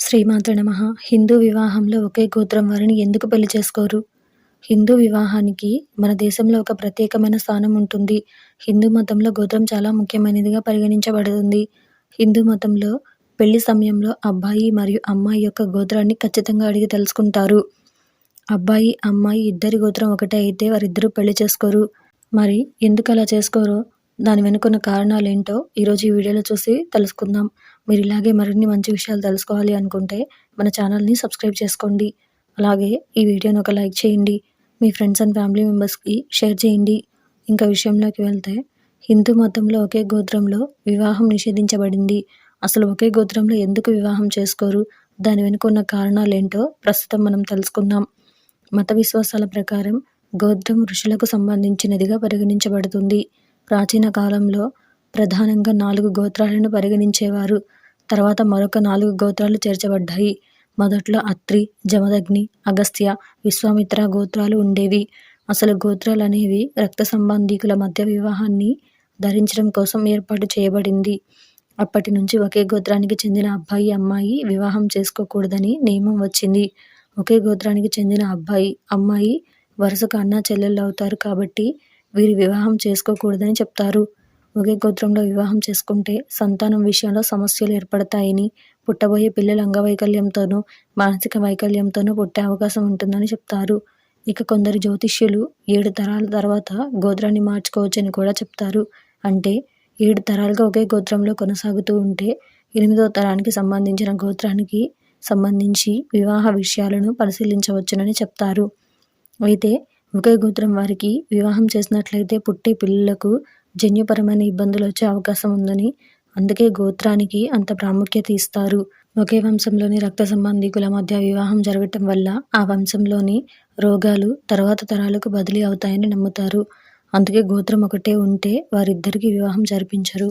శ్రీమాత నమ. హిందూ వివాహంలో ఒకే గోత్రం వారిని ఎందుకు పెళ్ళి చేసుకోరు? హిందూ వివాహానికి మన దేశంలో ఒక ప్రత్యేకమైన స్థానం ఉంటుంది. హిందూ మతంలో గోత్రం చాలా ముఖ్యమైనదిగా పరిగణించబడుతుంది. హిందూ మతంలో పెళ్ళి సమయంలో అబ్బాయి మరియు అమ్మాయి యొక్క గోత్రాన్ని ఖచ్చితంగా అడిగి తెలుసుకుంటారు. అబ్బాయి అమ్మాయి ఇద్దరి గోత్రం ఒకటే అయితే వారిద్దరూ పెళ్ళి చేసుకోరు. మరి ఎందుకు అలా చేసుకోరో? దాని వెనుకున్న కారణాలు ఏంటో ఈరోజు ఈ వీడియోలో చూసి తెలుసుకుందాం. మీరు ఇలాగే మరిన్ని మంచి విషయాలు తెలుసుకోవాలి అనుకుంటే మన ఛానల్ని సబ్స్క్రైబ్ చేసుకోండి. అలాగే ఈ వీడియోని ఒక లైక్ చేయండి. మీ ఫ్రెండ్స్ అండ్ ఫ్యామిలీ మెంబర్స్కి షేర్ చేయండి. ఇంకా విషయంలోకి వెళ్తే హిందూ మతంలో ఒకే గోత్రంలో వివాహం నిషేధించబడింది. అసలు ఒకే గోత్రంలో ఎందుకు వివాహం చేసుకోరు? దాని వెనుకున్న కారణాలు ఏంటో ప్రస్తుతం మనం తెలుసుకుందాం. మత విశ్వాసాల ప్రకారం గోత్రం ఋషులకు సంబంధించినదిగా పరిగణించబడుతుంది. ప్రాచీన కాలంలో ప్రధానంగా నాలుగు గోత్రాలను పరిగణించేవారు. తర్వాత మరొక నాలుగు గోత్రాలు చేర్చబడ్డాయి. మొదట్లో అత్రి జమదగ్ని అగస్త్య విశ్వామిత్ర గోత్రాలు ఉండేవి. అసలు గోత్రాలు అనేవి రక్త సంబంధీకుల మధ్య వివాహాన్ని ధరించడం కోసం ఏర్పాటు చేయబడింది. అప్పటి నుంచి ఒకే గోత్రానికి చెందిన అబ్బాయి అమ్మాయి వివాహం చేసుకోకూడదని నియమం వచ్చింది. ఒకే గోత్రానికి చెందిన అబ్బాయి అమ్మాయి వరుసగా అన్న చెల్లెళ్ళు అవుతారు కాబట్టి వీరి వివాహం చేసుకోకూడదని చెప్తారు. ఒకే గోత్రంలో వివాహం చేసుకుంటే సంతానం విషయంలో సమస్యలు ఏర్పడతాయని పుట్టబోయే పిల్లలు అంగవైకల్యంతోనూ మానసిక వైకల్యంతోనూ పుట్టే అవకాశం ఉంటుందని చెప్తారు. ఇక కొందరు జ్యోతిష్యులు ఏడు తరాల తర్వాత గోత్రాన్ని మార్చుకోవచ్చని కూడా చెప్తారు. అంటే ఏడు తరాలుగా ఒకే గోత్రంలో కొనసాగుతూ ఉంటే ఎనిమిదో తరానికి సంబంధించిన గోత్రానికి సంబంధించి వివాహ విషయాలను పరిశీలించవచ్చునని చెప్తారు. అయితే ఒకే గోత్రం వారికి వివాహం చేసినట్లయితే పుట్టే పిల్లలకు జన్యుపరమైన ఇబ్బందులు వచ్చే అవకాశం ఉందని అందుకే గోత్రానికి అంత ప్రాముఖ్యత ఇస్తారు. ఒకే వంశంలోని రక్త సంబంధికుల మధ్య వివాహం జరగటం వల్ల ఆ వంశంలోని రోగాలు తర్వాత తరాలకు బదిలీ అవుతాయని నమ్ముతారు. అందుకే గోత్రం ఒకటే ఉంటే వారిద్దరికీ వివాహం జరిపించరు.